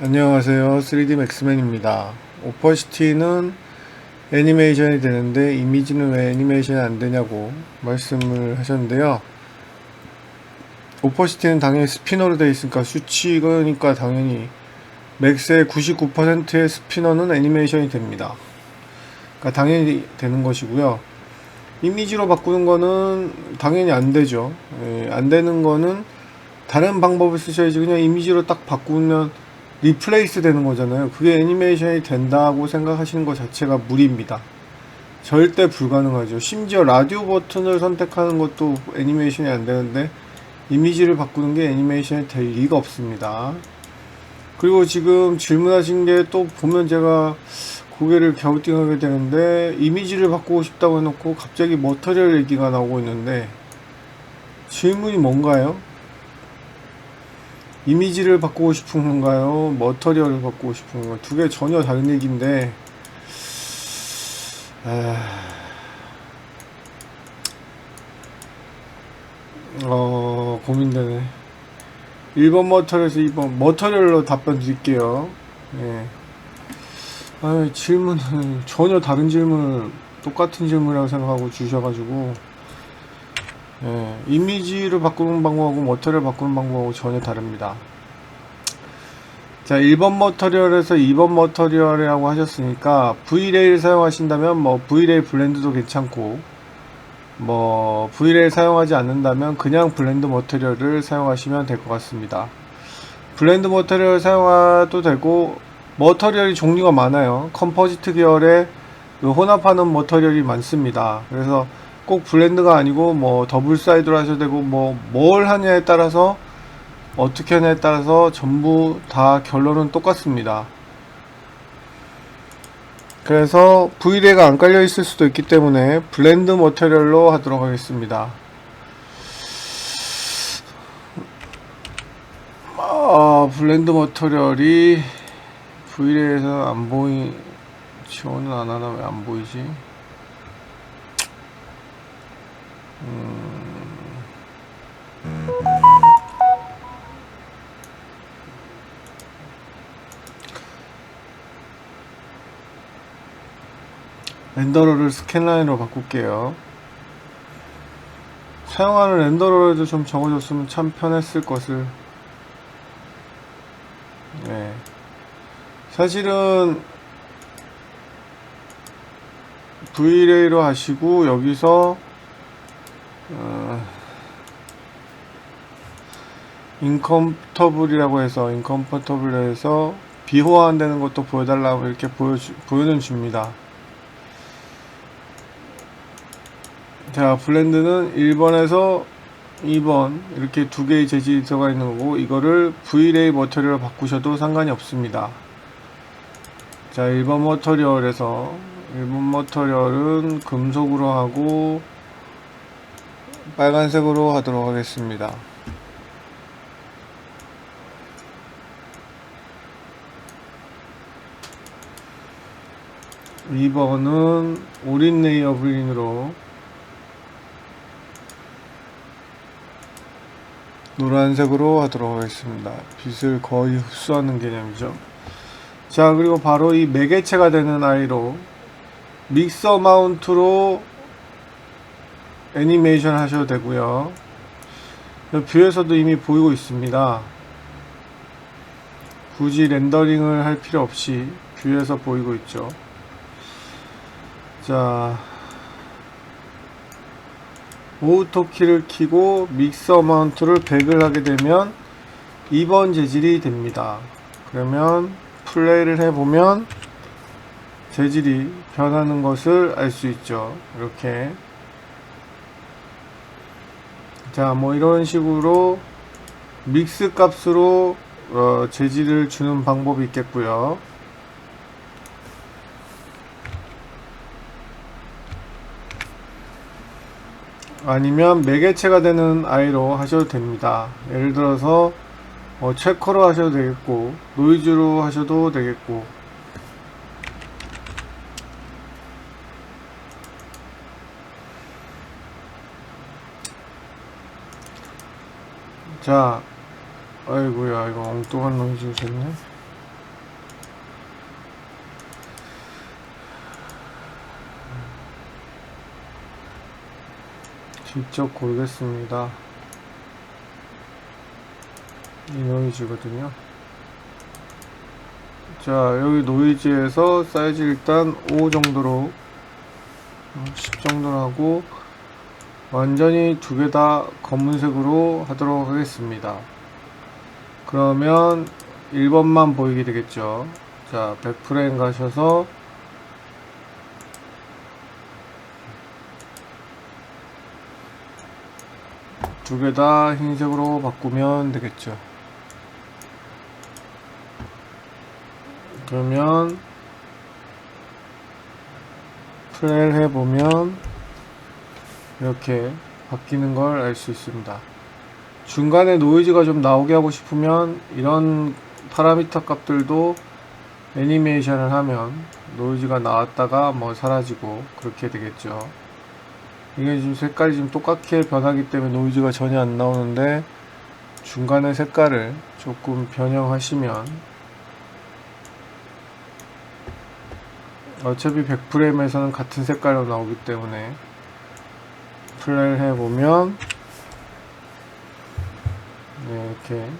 안녕하세요. 3D 맥스맨입니다. 오퍼시티는 애니메이션이 되는데 이미지는 왜 애니메이션이 안 되냐고 말씀을 하셨는데요. 오퍼시티는 당연히 스피너로 되어 있으니까 수치니까 당연히 맥스의 99%의 스피너는 애니메이션이 됩니다. 그러니까 당연히 되는 것이고요. 이미지로 바꾸는 거는 당연히 안 되죠. 예, 안 되는 거는 다른 방법을 쓰셔야지 그냥 이미지로 딱 바꾸면 리플레이스 되는 거잖아요. 그게 애니메이션이 된다고 생각하시는 것 자체가 무리입니다. 절대 불가능하죠. 심지어 라디오 버튼을 선택하는 것도 애니메이션이 안 되는데 이미지를 바꾸는 게 애니메이션이 될 리가 없습니다. 그리고 지금 질문하신 게 또 보면 제가 고개를 갸우뚱하게 되는데 이미지를 바꾸고 싶다고 해놓고 갑자기 머터리얼 얘기가 나오고 있는데 질문이 뭔가요? 이미지를 바꾸고 싶은 건가요? 머터리얼을 바꾸고 싶은 건가요? 두 개 전혀 다른 얘기인데 아... 어 고민되네 1번 머터리얼에서 2번 머터리얼로 답변 드릴게요 예. 아 질문을 전혀 다른 질문을 똑같은 질문이라고 생각하고 주셔가지고 예, 이미지를 바꾸는 방법하고 머터리얼 바꾸는 방법하고 전혀 다릅니다. 자, 1번 머터리얼에서 2번 머터리얼이라고 하셨으니까 V레일 사용하신다면 뭐 V레일 블렌드도 괜찮고 뭐 V레일 사용하지 않는다면 그냥 블렌드 머터리얼을 사용하시면 될 것 같습니다. 블렌드 머터리얼 사용해도 되고 머터리얼이 종류가 많아요. 컴포지트 계열의 그 혼합하는 머터리얼이 많습니다. 그래서 꼭 블렌드가 아니고 뭐 더블 사이드로 하셔도 되고 뭐 뭘 하냐에 따라서 어떻게 하냐에 따라서 전부 다 결론은 똑같습니다. 그래서 V레가 안 깔려 있을 수도 있기 때문에 블렌드 머테리얼로 하도록 하겠습니다. 아, 블렌드 머터리얼이 V레에서 안 보이 지원은 안 하나 왜 안 보이지? 렌더러를 스캔라인으로 바꿀게요. 사용하는 렌더러에도 좀 적어줬으면 참 편했을 것을. 네. 사실은 V레이로 하시고 여기서 어, 인컴퍼터블이라고 해서 인컴퍼터블에서 비호환되는 것도 보여달라고 이렇게 보여주, 보여는 줍니다. 자, 블렌드는 1번에서 2번 이렇게 두 개의 재질이 들어가 있는 거고 이거를 V레이 머터리얼로 바꾸셔도 상관이 없습니다. 자, 1번 머터리얼에서 1번 머터리얼은 금속으로 하고 빨간색으로 하도록 하겠습니다. 2번은 오린 레이어 블린으로 노란색으로 하도록 하겠습니다. 빛을 거의 흡수하는 개념이죠. 자, 그리고 바로 이 매개체가 되는 아이로 믹서 마운트로 애니메이션 하셔도 되고요. 뷰에서도 이미 보이고 있습니다. 굳이 렌더링을 할 필요 없이 뷰에서 보이고 있죠. 자, 오토 키를 키고 믹서 마운트를 100을 하게 되면 2번 재질이 됩니다. 그러면 플레이를 해보면 재질이 변하는 것을 알 수 있죠. 이렇게 자, 뭐 이런 식으로 믹스 값으로 어, 재질을 주는 방법이 있겠고요. 아니면 매개체가 되는 아이로 하셔도 됩니다. 예를 들어서 어, 체커로 하셔도 되겠고 노이즈로 하셔도 되겠고 자, 아이고야, 이거 엉뚱한 놈이 지으셨네. 직접 골겠습니다. 이 놈이 지거든요. 자, 여기 노이즈에서 사이즈 일단 5 정도로 음, 10 정도로 하고 완전히 두 개 다 검은색으로 하도록 하겠습니다. 그러면 1번만 보이게 되겠죠. 자, 백프레임 가셔서, 두 개 다 흰색으로 바꾸면 되겠죠. 그러면 플레이를 해보면 이렇게 바뀌는 걸 알 수 있습니다. 중간에 노이즈가 좀 나오게 하고 싶으면 이런 파라미터 값들도 애니메이션을 하면 노이즈가 나왔다가 뭐 사라지고 그렇게 되겠죠. 이게 지금 색깔이 지금 똑같게 변하기 때문에 노이즈가 전혀 안 나오는데 중간에 색깔을 조금 변형하시면 어차피 100프레임에서는 같은 색깔로 나오기 때문에 플레이를 해보면 네, 이렇게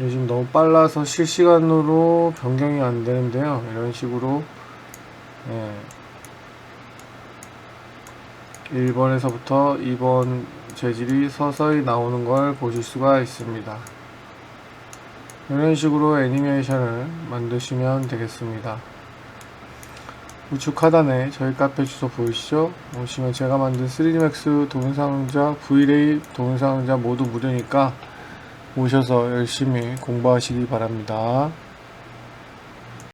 요즘 너무 빨라서 실시간으로 변경이 안 되는데요 이런 식으로 네, 1번에서부터 2번 재질이 서서히 나오는 걸 보실 수가 있습니다. 이런 식으로 애니메이션을 만드시면 되겠습니다. 우측 하단에 저희 카페 주소 보이시죠? 오시면 제가 만든 3Dmax 동영상자, V-Ray 동영상자 모두 무료니까 오셔서 열심히 공부하시기 바랍니다.